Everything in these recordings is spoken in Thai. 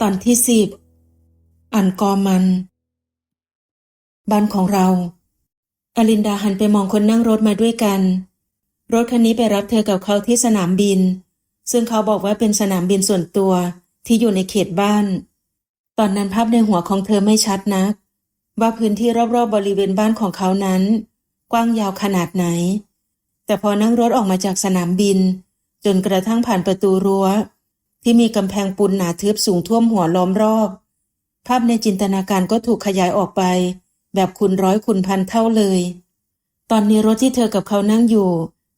ตอนที่สิบ อันกอมัน บ้านของเรา อลินดาหันไปมองคนนั่งรถมาด้วยกัน รถคันนี้ไปรับเธอกับเขาที่สนามบิน ซึ่งเขาบอกว่าเป็นสนามบินส่วนตัวที่อยู่ในเขตบ้าน ตอนนั้นภาพในหัวของเธอไม่ชัดนัก ว่าพื้นที่รอบๆบบริเวณบ้านของเขานั้น กว้างยาวขนาดไหน แต่พอนั่งรถออกมาจากสนามบิน จนกระทั่งผ่านประตูรั้ว ที่มีกำแพงปูนหนาทึบสูงท่วมหัวล้อมรอบ ภาพในจินตนาการก็ถูกขยายออกไป แบบคูณร้อยคูณพันเท่าเลย ตอนนี้รถที่เธอกับเขานั่งอยู่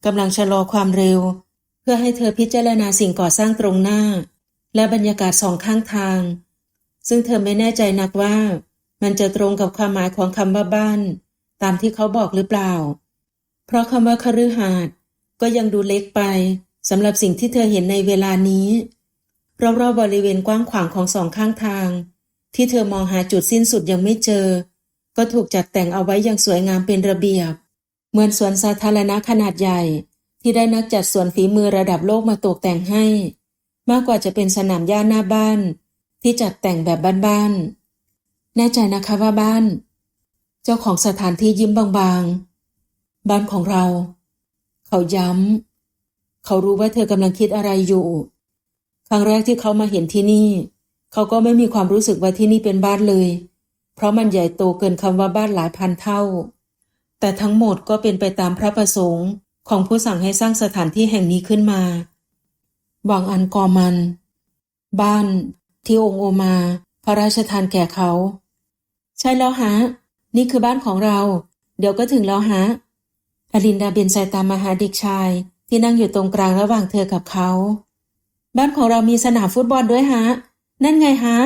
กำลังชะลอความเร็ว เพื่อให้เธอพิจารณาสิ่งก่อสร้างตรงหน้า และบรรยากาศสองข้างทาง ซึ่งเธอไม่แน่ใจนักว่า มันจะตรงกับความหมายของคำว่าบ้าน ตามที่เขาบอกหรือเปล่า เพราะคำว่าคฤหาสน์ก็ยังดูเล็กไปสำหรับสิ่งที่เธอเห็นในเวลานี้ รอบๆบบริเวณกว้างขวางของสองข้างทาง ที่เธอมองหาจุดสิ้นสุดยังไม่เจอ ก็ถูกจัดแต่งเอาไว้อย่างสวยงามเป็นระเบียบ เหมือนสวนสาธารณะขนาดใหญ่ ที่ได้นักจัดสวนฝีมือระดับโลกมาตกแต่งให้ มากกว่าจะเป็นสนามหญ้าหน้าบ้าน ที่จัดแต่งแบบบ้านๆแน่ใจนะคะว่าบ้าน เจ้าของสถานที่ยิ้มบางๆ บ้านของเรา เขาย้ำเขารู้ว่าเธอกำลังคิดอะไรอยู่ ครั้งแรกที่เขามาเห็นที่นี่ เขาก็ไม่มีความรู้สึกว่าที่นี่เป็นบ้านเลย เพราะมันใหญ่โตเกินคำว่าบ้านหลายพันเท่า แต่ทั้งหมดก็เป็นไปตามพระประสงค์ของผู้สั่งให้สร้างสถานที่แห่งนี้ขึ้นมา บางอันกอมัน บ้าน ที่องค์โอมา พระราชทานแก่เขา ใช่แล้วฮะ นี่คือบ้านของเรา เดี๋ยวก็ถึงแล้วฮะอลินดาเบนสายตามมาหาเด็กชายที่นั่งอยู่ตรงกลางระหว่างเธอกับเขา บ้านของเรามีสนามฟุตบอลด้วยฮะ นั่นไงฮะ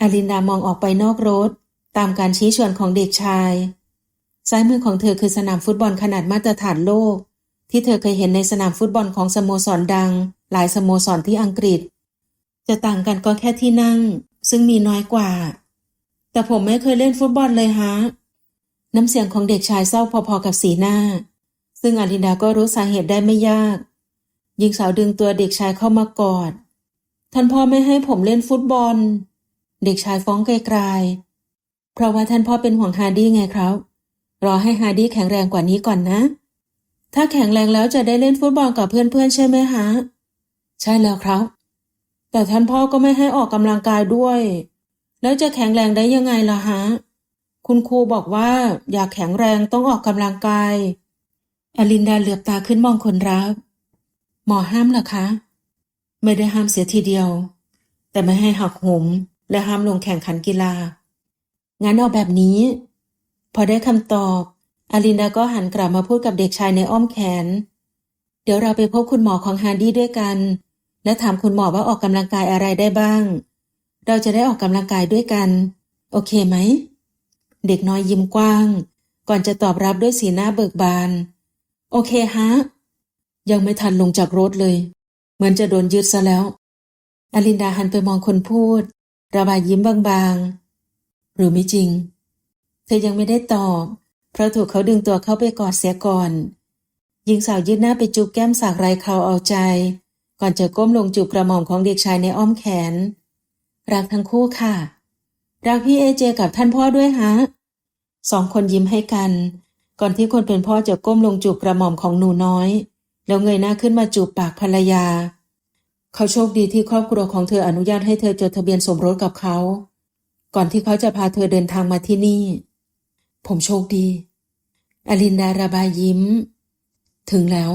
อลินดามองออกไปนอกรถ ตามการชี้ชวนของเด็กชาย ซ้ายมือของเธอคือสนามฟุตบอลขนาดมาตรฐานโลก ที่เธอเคยเห็นในสนามฟุตบอลของสโมสรดัง หลายสโมสรที่อังกฤษ จะต่างกันก็แค่ที่นั่ง ซึ่งมีน้อยกว่า แต่ผมไม่เคยเล่นฟุตบอลเลยฮะ น้ำเสียงของเด็กชายเศร้าพอๆกับสีหน้า ซึ่งอลินดาก็รู้สาเหตุได้ไม่ยาก หญิงสาวดึงตัวเด็กชายเข้ามากอด ท่านพ่อไม่ให้ผมเล่นฟุตบอล เด็กชายฟ้องไกลๆ เพราะว่าท่านพ่อเป็นห่วงฮาร์ดี้ไงครับ รอให้ฮาร์ดี้แข็งแรงกว่านี้ก่อนนะ ถ้าแข็งแรงแล้วจะได้เล่นฟุตบอลกับเพื่อนๆ ใช่ไหมฮะ ใช่แล้วครับ แต่ท่านพ่อก็ไม่ให้ออกกำลังกายด้วย แล้วจะแข็งแรงได้ยังไงล่ะฮะ คุณครูบอกว่าอยากแข็งแรงต้องออกกำลังกาย อลินดาเหลือบตาขึ้นมองคนรัก หมอห้ามเหรอคะ ไม่ได้ห้ามเสียทีเดียว แต่ไม่ให้หักโหมและห้ามลงแข่งขันกีฬา งั้นเอาแบบนี้ พอได้คำตอบอลินดาก็หันกลับมาพูดกับเด็กชายในอ้อมแขน เดี๋ยวเราไปพบคุณหมอของฮาร์ดี้ด้วยกัน และถามคุณหมอว่าออกกำลังกายอะไรได้บ้าง เราจะได้ออกกำลังกายด้วยกัน โอเคไหม เด็กน้อยยิ้มกว้าง ก่อนจะตอบรับด้วยสีหน้าเบิกบาน โอเคฮะ ยังไม่ทันลงจากรถเลย เหมือนจะโดนยึดซะแล้ว อลินดาหันไปมองคนพูด ระบายยิ้มบางๆ หรือไม่จริง เธอยังไม่ได้ตอบ เพราะถูกเขาดึงตัวเข้าไปกอดเสียก่อน หญิงสาวยืดหน้าไปจูบแก้มสากไรเขาเอาใจ ก่อนจะก้มลงจูบกระหม่อมของเด็กชายในอ้อมแขน รักทั้งคู่ค่ะ รักพี่เอเจกับท่านพ่อด้วยฮะ สองคนยิ้มให้กัน ก่อนที่คนเป็นพ่อจะก้มลงจูบกระหม่อมของหนูน้อย แล้วเงยหน้าขึ้นมาจูบปากภรรยา เขาโชคดีที่ครอบครัวของเธออนุญาตให้เธอจดทะเบียนสมรสกับเขา ก่อนที่เขาจะพาเธอเดินทางมาที่นี่ ผมโชคดี อลินดาระบายยิ้ม ถึงแล้ว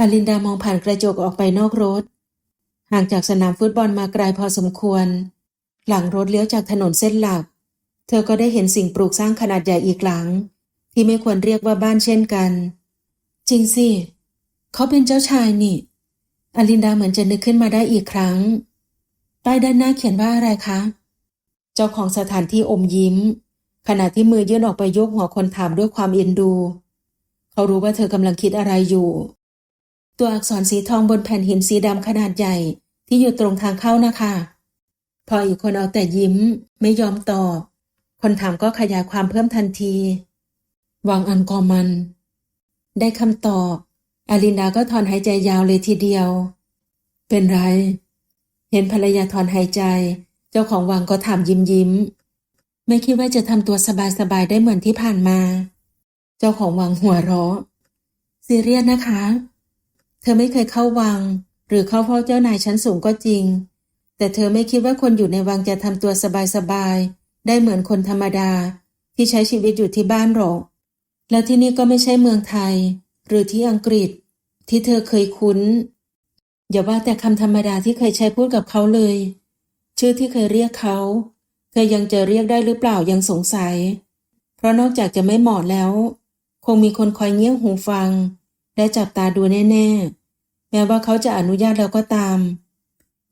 อลินดามองผ่านกระจกออกไปนอกรถ ห่างจากสนามฟุตบอลมาไกลพอสมควร หลังรถเลี้ยวจากถนนเส้นหลัก เธอก็ได้เห็นสิ่งปลูกสร้างขนาดใหญ่อีกหลัง ที่ไม่ควรเรียกว่าบ้านเช่นกัน จริงสิ เขาเป็นเจ้าชายนี่ อลินดาเหมือนจะนึกขึ้นมาได้อีกครั้ง ป้ายด้านหน้าเขียนว่าอะไรคะ เจ้าของสถานที่อมยิ้ม ขณะที่มือยื่นออกไปยกหัวคนถามด้วยความเอ็นดู เขารู้ว่าเธอกำลังคิดอะไรอยู่ ตัวอักษรสีทองบนแผ่นหินสีดำขนาดใหญ่ที่อยู่ตรงทางเข้านะคะพออีกคนเอาแต่ยิ้ม ไม่ยอมตอบ คนถามก็ขยายความเพิ่มทันที วางอันกอมัน ได้คำตอบ อาลินดาก็ถอนหายใจยาวเลยทีเดียว เป็นไร เห็นภรรยาถอนหายใจ เจ้าของวังก็ถามยิ้มยิ้ม ไม่คิดว่าจะทำตัวสบายๆได้เหมือนที่ผ่านมา เจ้าของวังหัวเราะซีเรียสนะคะ เธอไม่เคยเข้าวัง หรือเข้าเฝ้าเจ้านายชั้นสูงก็จริง แต่เธอไม่คิดว่าคนอยู่ในวังจะทำตัวสบายๆได้เหมือนคนธรรมดาที่ใช้ชีวิตอยู่ที่บ้านหรอก แล้วที่นี่ก็ไม่ใช่เมืองไทย หรือที่อังกฤษ ที่เธอเคยคุ้น อย่าว่าแต่คำธรรมดาที่เคยใช้พูดกับเขาเลย ชื่อที่เคยเรียกเขา เธอยังจะเรียกได้หรือเปล่ายังสงสัย เพราะนอกจากจะไม่เหมาะแล้ว คงมีคนคอยเงี่ยหูฟัง และจับตาดูแน่ๆ แม้ว่าเขาจะอนุญาตแล้วก็ตาม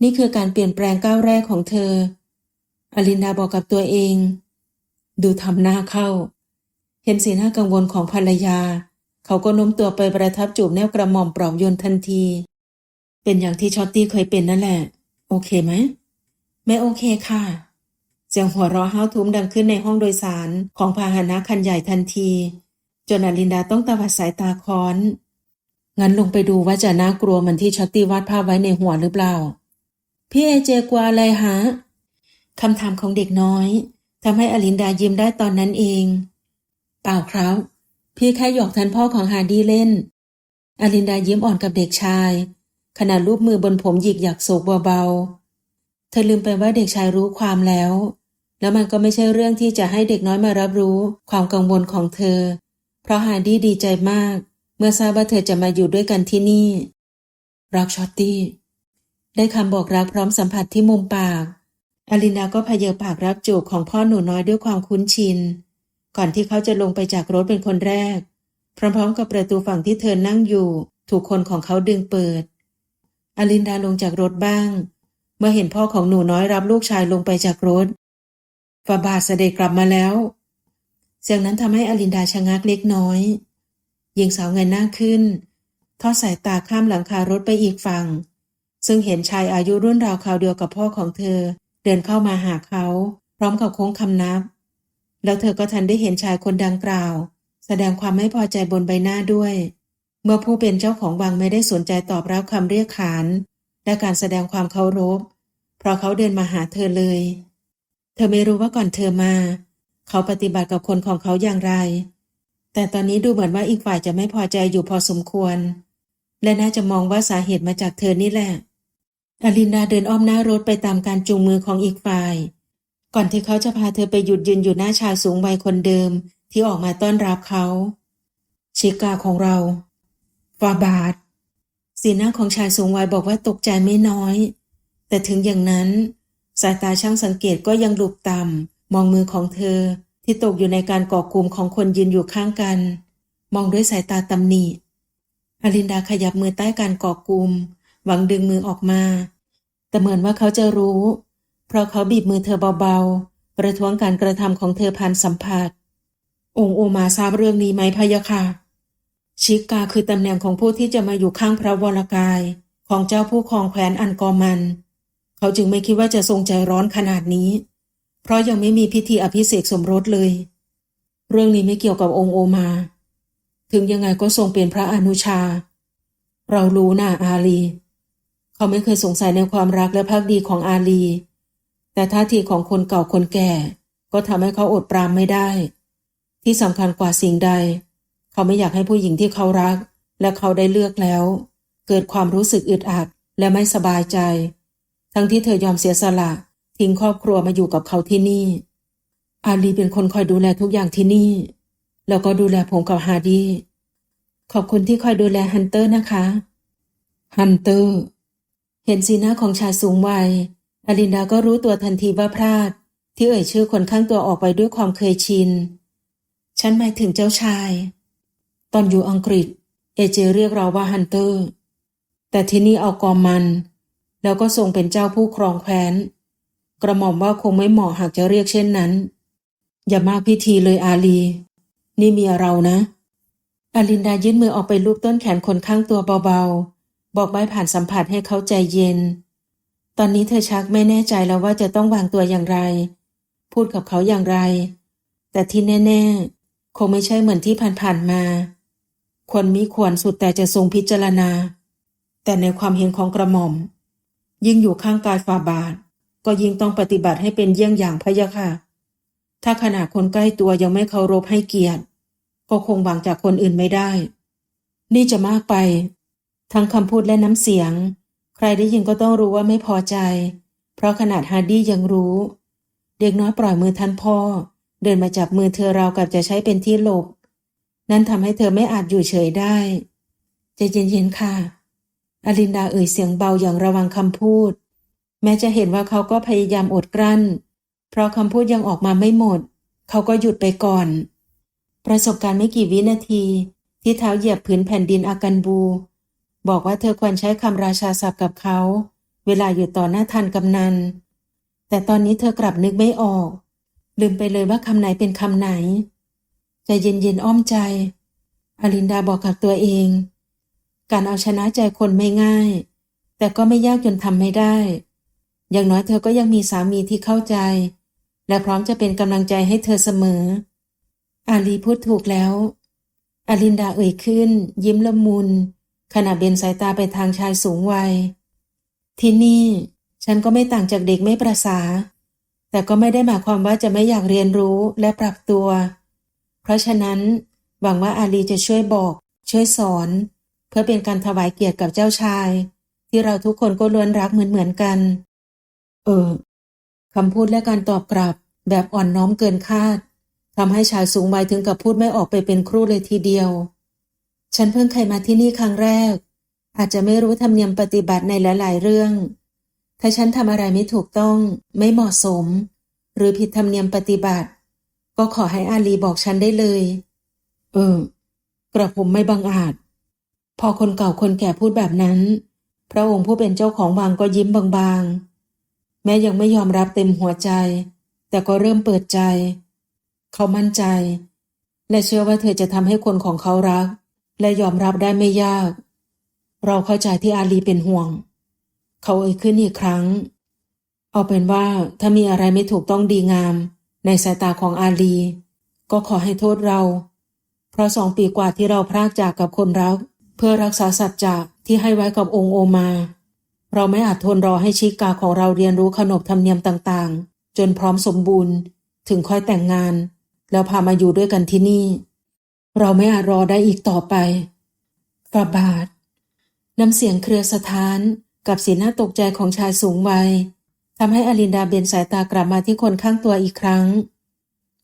นี่คือการเปลี่ยนแปลงก้าวแรกของเธอ อลินดาบอกกับตัวเอง ดูทำหน้าเข้า เห็นสีหน้ากังวลของภรรยา เขาก็โน้มตัวไปประทับจูบแนบกระหม่อมปลอบโยนทันที เป็นอย่างที่ช็อตตี้เคยเป็นนั่นแหละ โอเคไหมไม่โอเคค่ะเสียงหัวเราะห้าวทุ้มดังขึ้นในห้องโดยสารของพาหนะคันใหญ่ทันที จนอลินดาต้องตาวัดสายตาค้อน งั้นลงไปดูว่าจะน่ากลัวเหมือนที่ช็อตตี้วาดภาพไว้ในหัวหรือเปล่า พี่เอเจกลัวอะไรฮะคำถามของเด็กน้อยทำให้อลินดายิ้มได้ตอนนั้นเอง เปล่าครับ พี่แค่หยอกท่านพ่อของฮาร์ดี้เล่น อลินดายิ้มอ่อนกับเด็กชาย ขณะรูปมือบนผมหยิกหยักโศกเบาๆ เธอลืมไปว่าเด็กชายรู้ความแล้ว แล้วมันก็ไม่ใช่เรื่องที่จะให้เด็กน้อยมารับรู้ความกังวลของเธอ เพราะฮาร์ดี้ดีใจมาก เมื่อทราบว่าเธอจะมาอยู่ด้วยกันที่นี่ รักชอตตี้ ได้คำบอกรักพร้อมสัมผัสที่มุมปาก อลินดาก็พเยอปากรับจูบของพ่อหนูน้อยด้วยความคุ้นชิน ก่อนที่เขาจะลงไปจากรถเป็นคนแรก พร้อมๆ กับประตูฝั่งที่เธอนั่งอยู่ ถูกคนของเขาดึงเปิด อลินดาลงจากรถบ้าง เมื่อเห็นพ่อของหนูน้อยรับลูกชายลงไปจากรถฟาบาทเสด็จกลับมาแล้ว เสียงนั้นทำให้อลินดาชะงักเล็กน้อยหญิงสาวเงยหน้าขึ้น ทอดสายตาข้ามหลังคารถไปอีกฝั่ง ซึ่งเห็นชายอายุรุ่นราวคราวเดียวกับพ่อของเธอ เดินเข้ามาหาเขา พร้อมกับโค้งคำนับ แล้วเธอก็ทันได้เห็นชายคนดังกล่าว แสดงความไม่พอใจบนใบหน้าด้วย เมื่อผู้เป็นเจ้าของวังไม่ได้สนใจตอบรับคำเรียกขาน และการแสดงความเคารพ เพราะเขาเดินมาหาเธอเลย เธอไม่รู้ว่าก่อนเธอมา เขาปฏิบัติกับคนของเขาอย่างไร แต่ตอนนี้ดูเหมือนว่าอีกฝ่ายจะไม่พอใจอยู่พอสมควร และน่าจะมองว่าสาเหตุมาจากเธอนี่แหละอลินดาเดินอ้อมหน้ารถไปตามการจูงมือของอีกฝ่าย ก่อนที่เขาจะพาเธอไปหยุดยืนอยู่หน้าชายสูงวัยคนเดิมที่ออกมาต้อนรับเขา ชิกาของเราฟาบาทสีหน้าของชายสูงวัยบอกว่าตกใจไม่น้อย แต่ถึงอย่างนั้น สายตาช่างสังเกตก็ยังหลุบต่ำมองมือของเธอที่ตกอยู่ในการก่อกลุ่มของคนยืนอยู่ข้างกัน มองด้วยสายตาตำหนิอลินดาขยับมือใต้การก่อกลุ่มหวังดึงมือออกมา แต่เหมือนว่าเขาจะรู้ เพราะเขาบีบมือเธอเบาๆ ประท้วงการกระทำของเธอผ่านสัมผัส องค์โอมาทราบเรื่องนี้ไหมพะยะค่ะ ชิกาคือตำแหน่งของผู้ที่จะมาอยู่ข้างพระวรกาย ของเจ้าผู้ครองแคว้นอันกอมัน เขาจึงไม่คิดว่าจะทรงใจร้อนขนาดนี้ เพราะยังไม่มีพิธีอภิเษกสมรสเลย เรื่องนี้ไม่เกี่ยวกับองค์โอมา ถึงยังไงก็ทรงเป็นพระอนุชา เรารู้นะอาลี เขาไม่เคยสงสัยในความรักและภักดีของอาลี แต่ท่าทีของคนเก่าคนแก่ ก็ทำให้เขาอดปรามไม่ได้ ที่สำคัญกว่าสิ่งใด เขาไม่อยากให้ผู้หญิงที่เขารัก และเขาได้เลือกแล้ว เกิดความรู้สึกอึดอัดและไม่สบายใจ ทั้งที่เธอยอมเสียสละทิ้งครอบครัวมาอยู่กับเขาที่นี่ อาลีเป็นคนคอยดูแลทุกอย่างที่นี่ แล้วก็ดูแลผมกับฮาร์ดี ขอบคุณที่คอยดูแลฮันเตอร์นะคะ ฮันเตอร์ เห็นสีหน้าของชายสูงวัย อลินดาก็รู้ตัวทันทีว่าพลาด ที่เอ่ยชื่อคนข้างตัวออกไปด้วยความเคยชิน ฉันหมายถึงเจ้าชาย ตอนอยู่อังกฤษ เอเจเรียกเราว่าฮันเตอร์ แต่ที่นี่เอากอมมัน แล้วก็ทรงเป็นเจ้าผู้ครองแคว้น กระหม่อมว่าคงไม่เหมาะหากจะเรียกเช่นนั้น อย่ามากพิธีเลยอาลี นี่เมียเรานะ อลินดายื่นมือออกไปลูบต้นแขนคนข้างตัวเบาๆ บอกใบผ่านสัมผัสให้เขาใจเย็น ตอนนี้เธอชักไม่แน่ใจแล้วว่าจะต้องวางตัวอย่างไร พูดกับเขาอย่างไร แต่ที่แน่ ๆ คงไม่ใช่เหมือนที่ผ่านๆมาควรมีควรสุดแต่จะทรงพิจารณา แต่ในความเห็นของกระหม่อม ยิ่งอยู่ข้างกายฝ่าบาท ก็ยิ่งต้องปฏิบัติให้เป็นเยี่ยงอย่างพะยะค่ะ ถ้าขนาดคนใกล้ตัวยังไม่เคารพให้เกียรติ ก็คงหวังจากคนอื่นไม่ได้ นี่จะมากไป ทั้งคำพูดและน้ำเสียง ใครได้ยินก็ต้องรู้ว่าไม่พอใจ เพราะขนาดฮาร์ดี้ยังรู้ เด็กน้อยปล่อยมือท่านพ่อ เดินมาจับมือเธอราวกับจะใช้เป็นที่หลบ นั่นทำให้เธอไม่อาจอยู่เฉยได้ใจเย็นๆค่ะ อลินดาเอ่ยเสียงเบาอย่างระวังคำพูด แม้จะเห็นว่าเขาก็พยายามอดกลั้น เพราะคำพูดยังออกมาไม่หมด เขาก็หยุดไปก่อน ประสบการณ์ไม่กี่วินาที ที่เท้าเหยียบพื้นแผ่นดินอากันบู บอกว่าเธอควรใช้คำราชาศัพท์กับเขา เวลาอยู่ต่อหน้าทันกำนัน แต่ตอนนี้เธอกลับนึกไม่ออก ลืมไปเลยว่าคำไหนเป็นคำไหน ใจเย็นๆอ้อมใจ อลินดาบอกกับตัวเอง การเอาชนะใจคนไม่ง่าย แต่ก็ไม่ยากจนทำไม่ได้ อย่างน้อยเธอก็ยังมีสามีที่เข้าใจ และพร้อมจะเป็นกำลังใจให้เธอเสมอ อาลีพูดถูกแล้ว อลินดาเอ่ยขึ้นยิ้มละมุน ขณะเบนสายตาไปทางชายสูงวัย ที่นี่ ฉันก็ไม่ต่างจากเด็กไม่ประสา แต่ก็ไม่ได้หมายความว่าจะไม่อยากเรียนรู้และปรับตัว เพราะฉะนั้น หวังว่าอาลีจะช่วยบอก ช่วยสอน เพื่อเป็นการถวายเกียรติกับเจ้าชาย ที่เราทุกคนก็ล้วนรักเหมือนเหมือนๆกัน เออคำพูดและการตอบกลับแบบอ่อนน้อมเกินคาดทำให้ชายสูงวัยถึงกับพูดไม่ออกไปเป็นครู่เลยทีเดียว ฉันเพิ่งเคยมาที่นี่ครั้งแรก อาจจะไม่รู้ธรรมเนียมปฏิบัติในหลาย ๆ เรื่อง ถ้าฉันทำอะไรไม่ถูกต้อง ไม่เหมาะสม หรือผิดธรรมเนียมปฏิบัติ ก็ขอให้อาลีบอกฉันได้เลย เออ กระผมไม่บังอาจ พอคนเก่าคนแก่พูดแบบนั้น พระองค์ผู้เป็นเจ้าของวังก็ยิ้มบางๆ แม้ยังไม่ยอมรับเต็มหัวใจ แต่ก็เริ่มเปิดใจ เขามั่นใจ และเชื่อว่าเธอจะทำให้คนของเขารัก และยอมรับได้ไม่ยาก เราเข้าใจที่อาลีเป็นห่วง เขาเอ่ยขึ้นอีกครั้ง เอาเป็นว่าถ้ามีอะไรไม่ถูกต้องดีงาม ในสายตาของอาลี ก็ขอให้โทษเรา เพราะสองปีกว่าที่เราพรากจากกับคนรัก เพื่อรักษาสัจจะที่ให้ไว้กับองค์โอมา เราไม่อาจทนรอให้ชิกาของเราเรียนรู้ขนบธรรมเนียมต่างๆ จนพร้อมสมบูรณ์ ถึงค่อยแต่งงาน แล้วพามาอยู่ด้วยกันที่นี่ เราไม่อาจรอได้อีกต่อไปฟาบาท น้ำเสียงเครือสถานกับสีหน้าตกใจของชายสูงวัยทำให้อลินดาเบนสายตากลับมาที่คนข้างตัวอีกครั้ง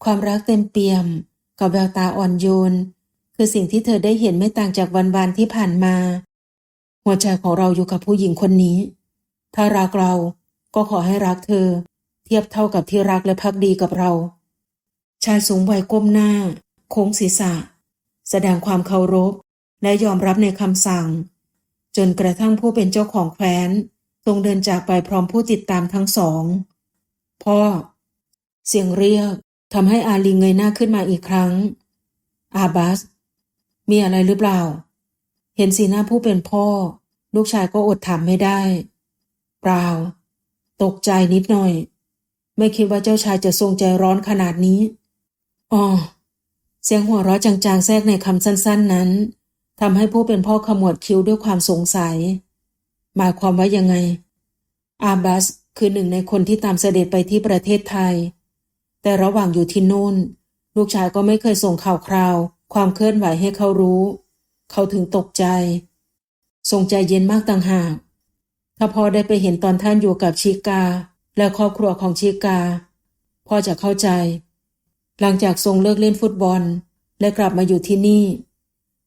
ความรักเต็มเปี่ยม กับแววตาอ่อนโยน คือสิ่งที่เธอได้เห็นไม่ต่างจากวันวานที่ผ่านมา หัวใจของเราอยู่กับผู้หญิงคนนี้ ถ้ารักเราก็ขอให้รักเธอ เทียบเท่ากับที่รักและพักดีกับเรา ชายสูงวัยก้มหน้า โค้งศีรษะ แสดงความเคารพ และยอมรับในคำสั่ง จนกระทั่งผู้เป็นเจ้าของแคว้นทรงเดินจากไปพร้อมผู้ติดตามทั้งสอง พ่อ เสียงเรียกทำให้อาลีเงยหน้าขึ้นมาอีกครั้ง อาบัส มีอะไรหรือเปล่า เห็นสีหน้าผู้เป็นพ่อ ลูกชายก็อดถามไม่ได้ เปล่า ตกใจนิดหน่อย ไม่คิดว่าเจ้าชายจะทรงใจร้อนขนาดนี้ อ๋อ เสียงหัวเราะจางๆแทรกในคำสั้น ๆนั้นทำให้ผู้เป็นพ่อขมวดคิ้วด้วยความสงสัย หมายความว่ายังไง อาบัสคือหนึ่งในคนที่ตามเสด็จไปที่ประเทศไทย แต่ระหว่างอยู่ที่นู่น ลูกชายก็ไม่เคยส่งข่าวคราว ความเคลื่อนไหวให้เขารู้ เขาถึงตกใจ ทรงใจเย็นมากต่างหาก ถ้าพ่อได้ไปเห็นตอนท่านอยู่กับชิกา และครอบครัวของชิกา พ่อจะเข้าใจ หลังจากทรงเลิกเล่นฟุตบอล และกลับมาอยู่ที่นี่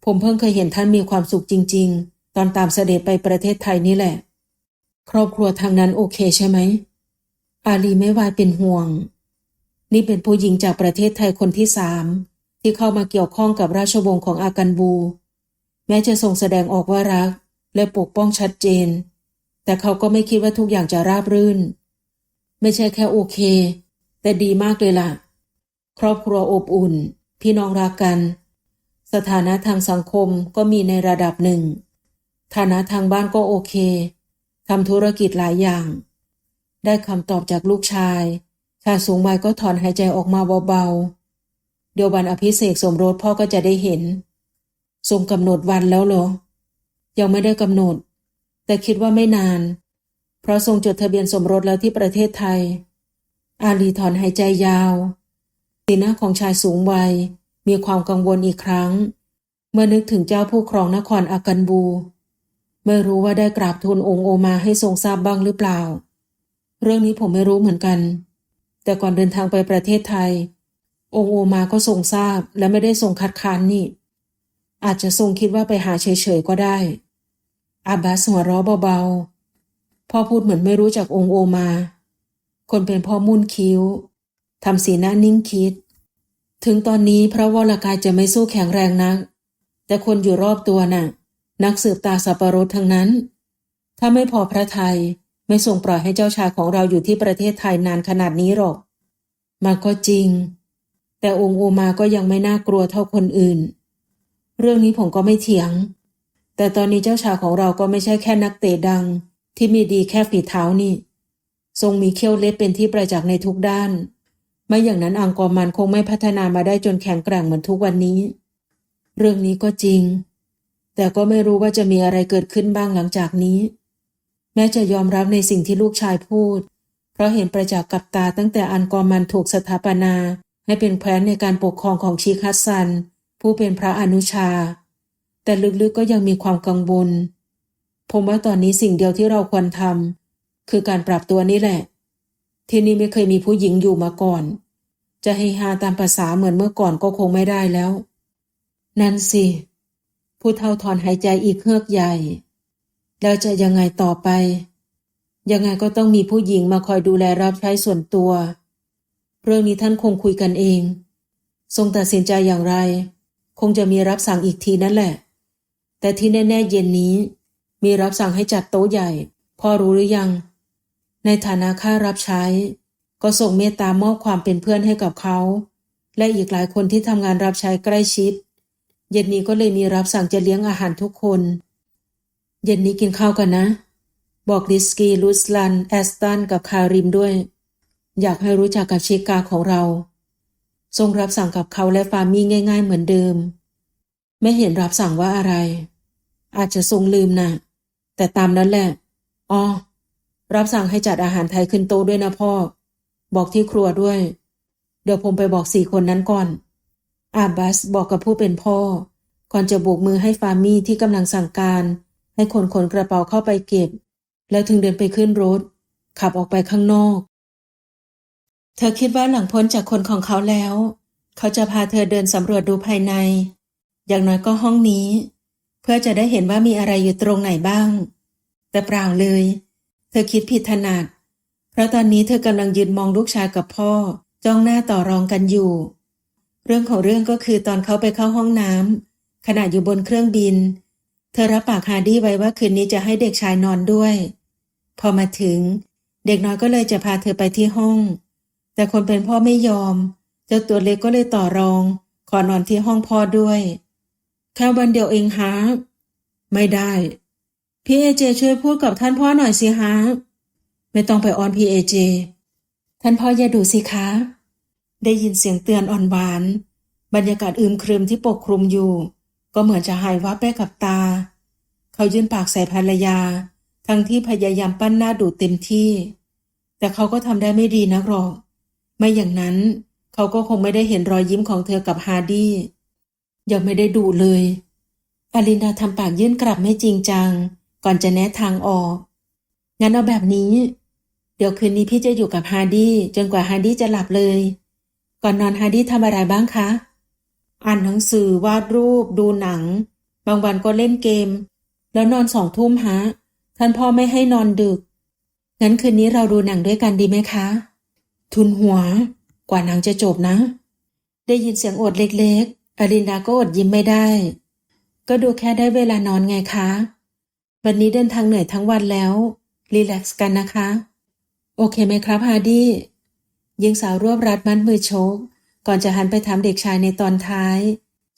ผมเพิ่งเคยเห็นท่านมีความสุขจริง ๆ ตอนตามเสด็จไปประเทศไทยนี่แหละ ครอบครัวทางนั้นโอเคใช่ไหม อาลีไม่วายเป็นห่วง นี่เป็นผู้หญิงจากประเทศไทยคนที่สามที่เข้ามาเกี่ยวข้องกับราชวงศ์ของอากันบู แม้จะทรงแสดงออกว่ารัก และปกป้องชัดเจน แต่เขาก็ไม่คิดว่าทุกอย่างจะราบรื่น ไม่ใช่แค่โอเค แต่ดีมากเลยล่ะ ครอบครัวอบอุ่น พี่น้องรักกัน สถานะทางสังคมก็มีในระดับหนึ่ง ฐานะทางบ้านก็โอเคทำธุรกิจหลายอย่าง ได้คำตอบจากลูกชายชายสูงวัยก็ถอนหายใจออกมาเบาๆ เดี๋ยววันอภิเษกสมรสพ่อก็จะได้เห็น ทรงกำหนดวันแล้วเหรอ ยังไม่ได้กำหนด แต่คิดว่าไม่นาน เพราะทรงจดทะเบียนสมรสแล้วที่ประเทศไทย อาลีถอนหายใจยาว สีหน้าของชายสูงวัย มีความกังวลอีกครั้ง เมื่อนึกถึงเจ้าผู้ครองนครอากันบู ไม่รู้ว่าได้กราบทูลองค์โอมาให้ทรงทราบบ้างหรือเปล่า เรื่องนี้ผมไม่รู้เหมือนกัน แต่ก่อนเดินทางไปประเทศไทย องค์โอมาก็ทรงทราบและไม่ได้ทรงคัดค้านนี่ อาจจะทรงคิดว่าไปหาเฉยๆก็ได้ อาบาสหัวเราะเบาๆพ่อพูดเหมือนไม่รู้จักองค์โอมา คนเป็นพ่อมุ่นคิ้ว ทำสีหน้านิ่งคิด ถึงตอนนี้พระวรากายจะไม่สู้แข็งแรงนัก แต่คนอยู่รอบตัวน่ะ นักสืบตาสับปะรดทั้งนั้น ถ้าไม่พอพระไทยไม่ทรงปล่อยให้เจ้าชายของเราอยู่ที่ประเทศไทยนานขนาดนี้หรอก มาก็จริง แต่องค์โอมาก็ยังไม่น่ากลัวเท่าคนอื่น เรื่องนี้ผมก็ไม่เถียง แต่ตอนนี้เจ้าชายของเราก็ไม่ใช่แค่นักเตะดัง ที่มีดีแค่ฝีเท้านี่ ทรงมีเขี้ยวเล็บเป็นที่ประจักษ์ในทุกด้าน ไม่อย่างนั้นอังกอร์มันคงไม่พัฒนามาได้จนแข็งแกร่งเหมือนทุกวันนี้ เรื่องนี้ก็จริง แต่ก็ไม่รู้ว่าจะมีอะไรเกิดขึ้นบ้างหลังจากนี้ แม้จะยอมรับในสิ่งที่ลูกชายพูด เพราะเห็นประจักษ์กับตาตั้งแต่อันกอร์มันถูกสถาปนา ให้เป็นแคว้นในการปกครองของชีคัสซัน ผู้เป็นพระอนุชา แต่ลึกๆก็ยังมีความกังวลผมว่าตอนนี้สิ่งเดียวที่เราควรทำคือการปรับตัวนี่แหละ ที่นี่ไม่เคยมีผู้หญิงอยู่มาก่อน จะให้ฮาตามภาษาเหมือนเมื่อก่อนก็คงไม่ได้แล้ว นั่นสิ ผู้เท่าถอนหายใจอีกเฮือกใหญ่ แล้วจะยังไงต่อไป ยังไงก็ต้องมีผู้หญิงมาคอยดูแลรับใช้ส่วนตัว เรื่องนี้ท่านคงคุยกันเอง ทรงตัดสินใจอย่างไร คงจะมีรับสั่งอีกทีนั่นแหละ แต่ที่แน่ ๆ เย็นนี้ มีรับสั่งให้จัดโต๊ะใหญ่ พ่อรู้หรือยัง ในฐานะข้ารับใช้ ก็ส่งเมตตามอบความเป็นเพื่อนให้กับเขา และอีกหลายคนที่ทำงานรับใช้ใกล้ชิด เย็นนี้ก็เลยมีรับสั่งจะเลี้ยงอาหารทุกคน เย็นนี้กินข้าวกันนะ บอกดิสกีลุสลัน แอสตัน กับคาริมด้วย อยากให้รู้จักกับชิกาของเรา ทรงรับสั่งกับเขาและฟามี่ง่าย ๆ เหมือนเดิม ไม่เห็นรับสั่งว่าอะไร อาจจะทรงลืมนะแต่ตามนั้นแหละ อ๋อ รับสั่งให้จัดอาหารไทยขึ้นโต๊ะด้วยนะพ่อ บอกที่ครัวด้วย เดี๋ยวผมไปบอกสี่คนนั้นก่อน อาบัสบอกกับผู้เป็นพ่อ ก่อนจะโบกมือให้ฟามี่ที่กำลังสั่งการ ให้คนขนกระเป๋าเข้าไปเก็บ แล้วถึงเดินไปขึ้นรถ ขับออกไปข้างนอก เธอคิดว่าหลังพ้นจากคนของเขาแล้ว เขาจะพาเธอเดินสำรวจดูภายใน อย่างน้อยก็ห้องนี้ เพื่อจะได้เห็นว่ามีอะไรอยู่ตรงไหนบ้าง แต่เปล่าเลย เธอคิดผิดถนัด เพราะตอนนี้เธอกำลังยืนมองลูกชายกับพ่อ จ้องหน้าต่อรองกันอยู่ เรื่องของเรื่องก็คือตอนเขาไปเข้าห้องน้ำขณะอยู่บนเครื่องบิน เธอรับปากฮาร์ดี้ไว้ว่าคืนนี้จะให้เด็กชายนอนด้วย พอมาถึง เด็กน้อยก็เลยจะพาเธอไปที่ห้อง แต่คนเป็นพ่อไม่ยอม เจ้าตัวเล็กก็เลยต่อรอง ขอนอนที่ห้องพ่อด้วย แค่วันเดียวเองฮะไม่ได้ พี่เอเจช่วยพูดกับท่านพ่อหน่อยสิฮะไม่ต้องไปออนพีเอเจท่านพ่ออย่าดูสิคะ ได้ยินเสียงเตือนอ่อนหวาน บรรยากาศอึมครึมที่ปกคลุมอยู่ ก็เหมือนจะหายวับไปกับตา เขายื่นปากใส่ภรรยา ทั้งที่พยายามปั้นหน้าดูเต็มที่ แต่เขาก็ทำได้ไม่ดีนักหรอก ไม่อย่างนั้น เขาก็คงไม่ได้เห็นรอยยิ้มของเธอกับฮาร์ดี้ยังไม่ได้ดูเลยอลินดาทำปากยื่นกลับไม่จริงจัง ก่อนจะแนะทางออก งั้นเอาแบบนี้ เดี๋ยวคืนนี้พี่จะอยู่กับฮาร์ดี้จนกว่าฮาร์ดี้จะหลับเลย ก่อนนอนฮาร์ดี้ทำอะไรบ้างคะ อ่านหนังสือวาดรูป ดูหนัง บางวันก็เล่นเกม แล้วนอนสองทุ่มฮะ ท่านพ่อไม่ให้นอนดึก งั้นคืนนี้เราดูหนังด้วยกันดีไหมคะ ทุนหัว กว่าหนังจะจบนะ ได้ยินเสียงโอดเล็กๆอลินดาก็อดยิ้มไม่ได้ ก็ดูแค่ได้เวลานอนไงคะ วันนี้เดินทางเหนื่อยทั้งวันแล้ว รีแลกซ์กันนะคะ โอเคไหมครับฮาร์ดี้หญิงสาวรวบรัดมัดมือโชก ก่อนจะหันไปถามเด็กชายในตอนท้าย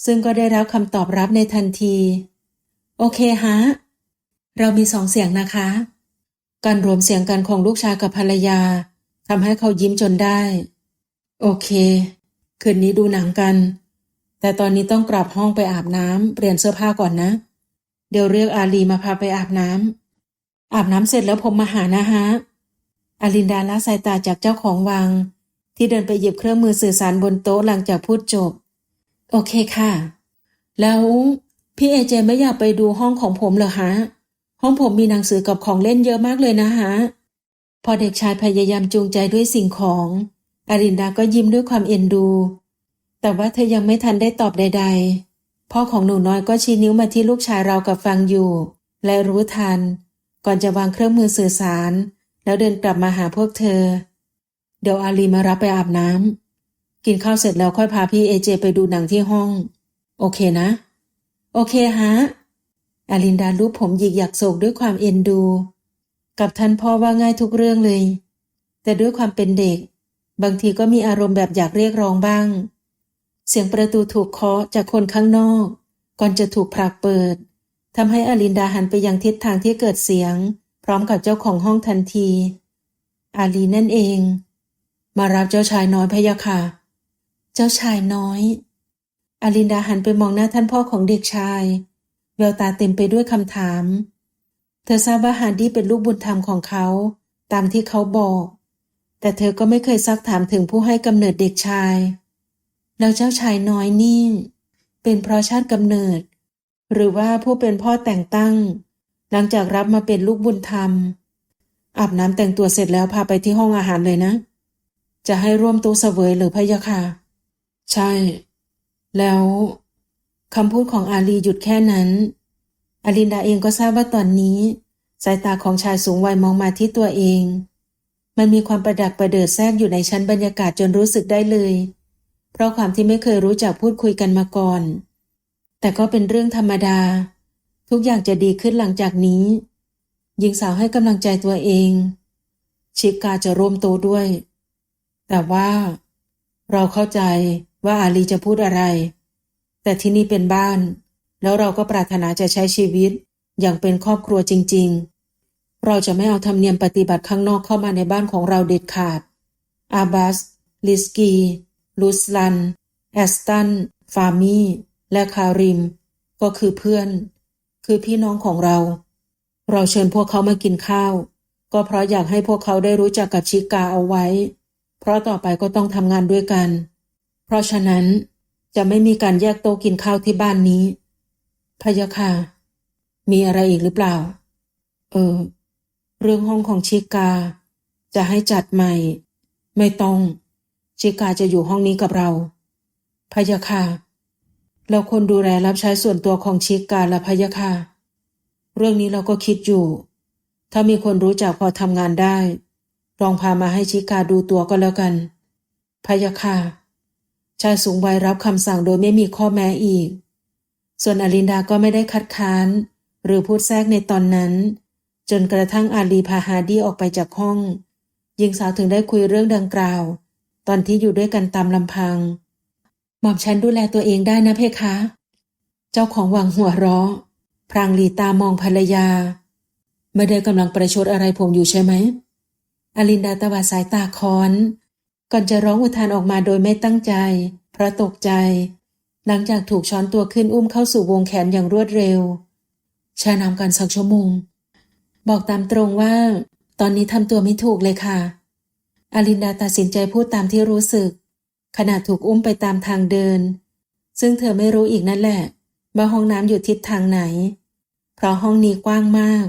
ซึ่งก็ได้รับคำตอบรับในทันที โอเคฮะ เรามีสองเสียงนะคะ การรวมเสียงกันของลูกชายกับภรรยาทำให้เขายิ้มจนได้ โอเค คืนนี้ดูหนังกัน แต่ตอนนี้ต้องกลับห้องไปอาบน้ำเปลี่ยนเสื้อผ้าก่อนนะ เดี๋ยวเรียกอาลีมาพาไปอาบน้ำ อาบน้ำเสร็จแล้วผมมาหานะฮะ อาลินดาละสายตาจากเจ้าของวัง ที่เดินไปหยิบเครื่องมือสื่อสารบนโต๊ะหลังจากพูดจบ โอเคค่ะ แล้วพี่เอเจไม่อยากไปดูห้องของผมเหรอฮะ ห้องผมมีหนังสือกับของเล่นเยอะมากเลยนะฮะ พอเด็กชายพยายามจูงใจด้วยสิ่งของ อารินดาก็ยิ้มด้วยความเอ็นดู แต่ว่าเธอยังไม่ทันได้ตอบใด ๆ พ่อของหนูน้อยก็ชี้นิ้วมาที่ลูกชายเรากับฟังอยู่ และรู้ทัน ก่อนจะวางเครื่องมือสื่อสาร แล้วเดินกลับมาหาพวกเธอ เดี๋ยวอาลีมารับไปอาบน้ำกินข้าวเสร็จแล้วค่อยพาพี่เอเจไปดูหนังที่ห้อง โอเคนะ โอเคฮะอาลินดาลูบผมหยิกหยักโศกด้วยความเอ็นดู กับท่านพ่อว่าง่ายทุกเรื่องเลย แต่ด้วยความเป็นเด็ก บางทีก็มีอารมณ์แบบอยากเรียกร้องบ้าง เสียงประตูถูกเคาะจากคนข้างนอก ก่อนจะถูกผลักเปิดทำให้อลินดาหันไปยังทิศทางที่เกิดเสียง พร้อมกับเจ้าของห้องทันที อาลีนั่นเอง มารับเจ้าชายน้อยพะยะค่ะ เจ้าชายน้อย อาลินดาหันไปมองหน้าท่านพ่อของเด็กชายแววตาเต็มไปด้วยคำถาม เธอทราบว่าฮาร์ดี้เป็นลูกบุญธรรมของเขา ตามที่เขาบอก แต่เธอก็ไม่เคยซักถามถึงผู้ให้กำเนิดเด็กชาย แล้วเจ้าชายน้อยนี่ เป็นเพราะชาติกำเนิด หรือว่าผู้เป็นพ่อแต่งตั้ง หลังจากรับมาเป็นลูกบุญธรรม อาบน้ำแต่งตัวเสร็จแล้วพาไปที่ห้องอาหารเลยนะ จะให้ร่วมโต๊ะเสวยหรือพะยะค่ะ ใช่ แล้วคำพูดของอาลีหยุดแค่นั้นอาลินดาเองก็ทราบว่าตอนนี้ สายตาของชายสูงวัยมองมาที่ตัวเอง มันมีความประดักประเดิดแทรกอยู่ในชั้นบรรยากาศจนรู้สึกได้เลย เพราะความที่ไม่เคยรู้จักพูดคุยกันมาก่อน แต่ก็เป็นเรื่องธรรมดา ทุกอย่างจะดีขึ้นหลังจากนี้ หญิงสาวให้กำลังใจตัวเอง ชิกาจะร่วมโตด้วย แต่ว่า เราเข้าใจว่าอาลีจะพูดอะไร แต่ที่นี่เป็นบ้าน แล้วเราก็ปรารถนาจะใช้ชีวิตอย่างเป็นครอบครัวจริง ๆ เราจะไม่เอาธรรมเนียมปฏิบัติข้างนอกเข้ามาในบ้านของเราเด็ดขาด อาบัส ลิสกี ลูสลัน แอสตัน ฟามีและคาริม ก็คือเพื่อน คือพี่น้องของเรา เราเชิญพวกเขามากินข้าว ก็เพราะอยากให้พวกเขาได้รู้จักกับชิกาเอาไว้ เพราะต่อไปก็ต้องทำงานด้วยกัน เพราะฉะนั้นจะไม่มีการแยกโต๊ะกินข้าวที่บ้านนี้ พยะค่ะมีอะไรอีกหรือเปล่า เออ เรื่องห้องของชิกา จะให้จัดใหม่ ไม่ต้อง ชิกาจะอยู่ห้องนี้กับเราพะยะค่ะแล้วคนดูแลรับใช้ส่วนตัวของชิกาและพะยะค่ะเรื่องนี้เราก็คิดอยู่ ถ้ามีคนรู้จักพอทำงานได้ ลองพามาให้ชิกาดูตัวก็แล้วกันพะยะค่ะชายสูงวัยรับคำสั่งโดยไม่มีข้อแม้อีก ส่วนอลินดาก็ไม่ได้คัดค้าน หรือพูดแทรกในตอนนั้น จนกระทั่งอาลีพาฮารีออกไปจากห้องหญิงสาวถึงได้คุยเรื่องดังกล่าว ตอนที่อยู่ด้วยกันตามลำพัง หม่อมฉันดูแลตัวเองได้นะเพคะ เจ้าของวังหัวเราะ พรางหลีตามองภรรยา ไม่ได้กำลังประชดอะไรผมอยู่ใช่ไหม อลินดาตวาดสายตาค้อน ก่อนจะร้องอุทานออกมาโดยไม่ตั้งใจ เพราะตกใจ หลังจากถูกช้อนตัวขึ้นอุ้มเข้าสู่วงแขนอย่างรวดเร็วชานำกันสักชั่วโมง บอกตามตรงว่า ตอนนี้ทำตัวไม่ถูกเลยค่ะ อลินดาตัดสินใจพูดตามที่รู้สึก ขณะถูกอุ้มไปตามทางเดิน ซึ่งเธอไม่รู้อีกนั่นแหละว่าห้องน้ำอยู่ทิศทางไหน เพราะห้องนี้กว้างมาก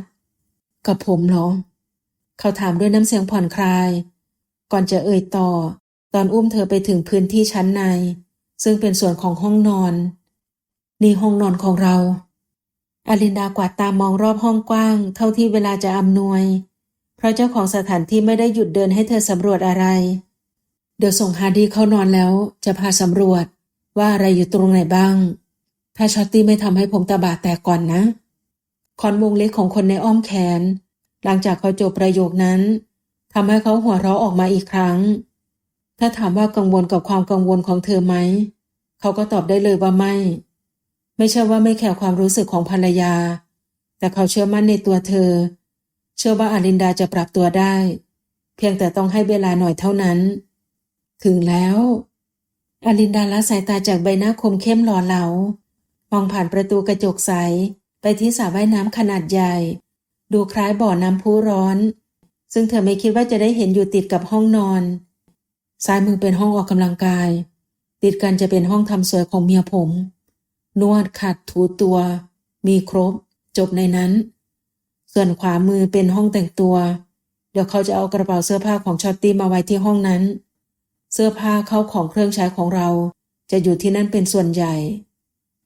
กับผมเหรอ เขาถามด้วยน้ำเสียงผ่อนคลาย ก่อนจะเอ่ยต่อ ตอนอุ้มเธอไปถึงพื้นที่ชั้นใน ซึ่งเป็นส่วนของห้องนอน นี่ห้องนอนของเราอลินดากวาดตามองรอบห้องกว้าง เท่าที่เวลาจะอำนวย เพราะเจ้าของสถานที่ไม่ได้หยุดเดินให้เธอสำรวจอะไร เดี๋ยวส่งฮาร์ดี้เข้านอนแล้วจะพาสำรวจว่าอะไรอยู่ตรงไหนบ้าง ถ้าช็อตตี้ไม่ทำให้ผมตาบาดแตกก่อนนะ คอนวงเล็กของคนในอ้อมแขน หลังจากเขาจบประโยคนั้นทำให้เขาหัวเราะออกมาอีกครั้ง ถ้าถามว่ากังวลกับความกังวลของเธอไหม เขาก็ตอบได้เลยว่าไม่ ไม่ใช่ว่าไม่แคร์ความรู้สึกของภรรยา แต่เขาเชื่อมั่นในตัวเธอ เชื่อว่าอารินดาจะปรับตัวได้ เพียงแต่ต้องให้เวลาหน่อยเท่านั้น ถึงแล้วอารินดาละสายตาจากใบหน้าคมเข้มหล่อเหลามองผ่านประตูกระจกใส ไปที่สระว่ายน้ำขนาดใหญ่ ดูคล้ายบ่อน้ำพุร้อน ซึ่งเธอไม่คิดว่าจะได้เห็นอยู่ติดกับห้องนอน ซ้ายมือเป็นห้องออกกำลังกาย ติดกันจะเป็นห้องทำสวยของเมียผม นวดขัดถูตัว มีครบ จบในนั้น ส่วนขวามือเป็นห้องแต่งตัว เดี๋ยวเขาจะเอากระเป๋าเสื้อผ้าของชอตตี้มาไว้ที่ห้องนั้น เสื้อผ้าเข้าของเครื่องใช้ของเรา จะอยู่ที่นั่นเป็นส่วนใหญ่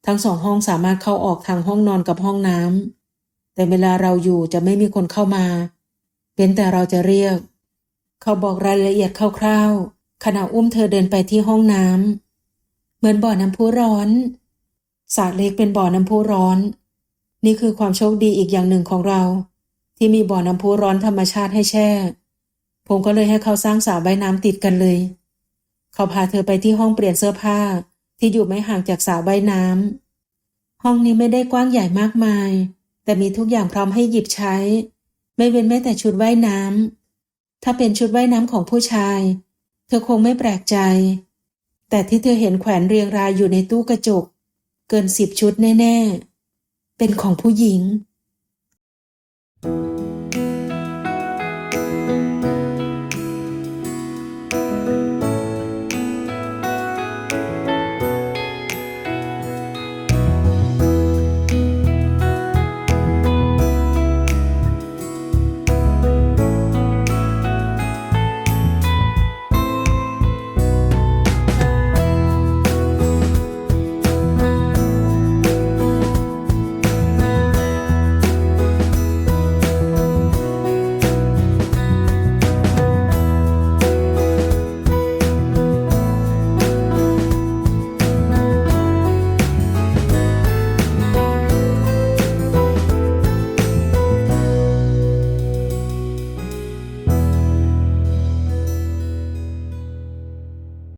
ทั้งสองห้องสามารถเข้าออกทางห้องนอนกับห้องน้ำแต่เวลาเราอยู่จะไม่มีคนเข้ามา เป็นแต่เราจะเรียก เขาบอกรายละเอียดคร่าวๆขณะอุ้มเธอเดินไปที่ห้องน้ำเหมือนบ่อน้ำพุร้อนสระเล็กเป็นบ่อน้ำพุร้อน นี่คือความโชคดีอีกอย่างหนึ่งของเรา ที่มีบ่อน้ำพุร้อนธรรมชาติให้แช่ ผมก็เลยให้เขาสร้างสระว่ายน้ำติดกันเลย เขาพาเธอไปที่ห้องเปลี่ยนเสื้อผ้าที่อยู่ไม่ห่างจากสระว่ายน้ำห้องนี้ไม่ได้กว้างใหญ่มากมาย แต่มีทุกอย่างพร้อมให้หยิบใช้ ไม่เว้นแม้แต่ชุดว่ายน้ำถ้าเป็นชุดว่ายน้ำของผู้ชาย เธอคงไม่แปลกใจ แต่ที่เธอเห็นแขวนเรียงรายอยู่ในตู้กระจก เกินสิบชุดแน่ ๆ เป็นของผู้หญิง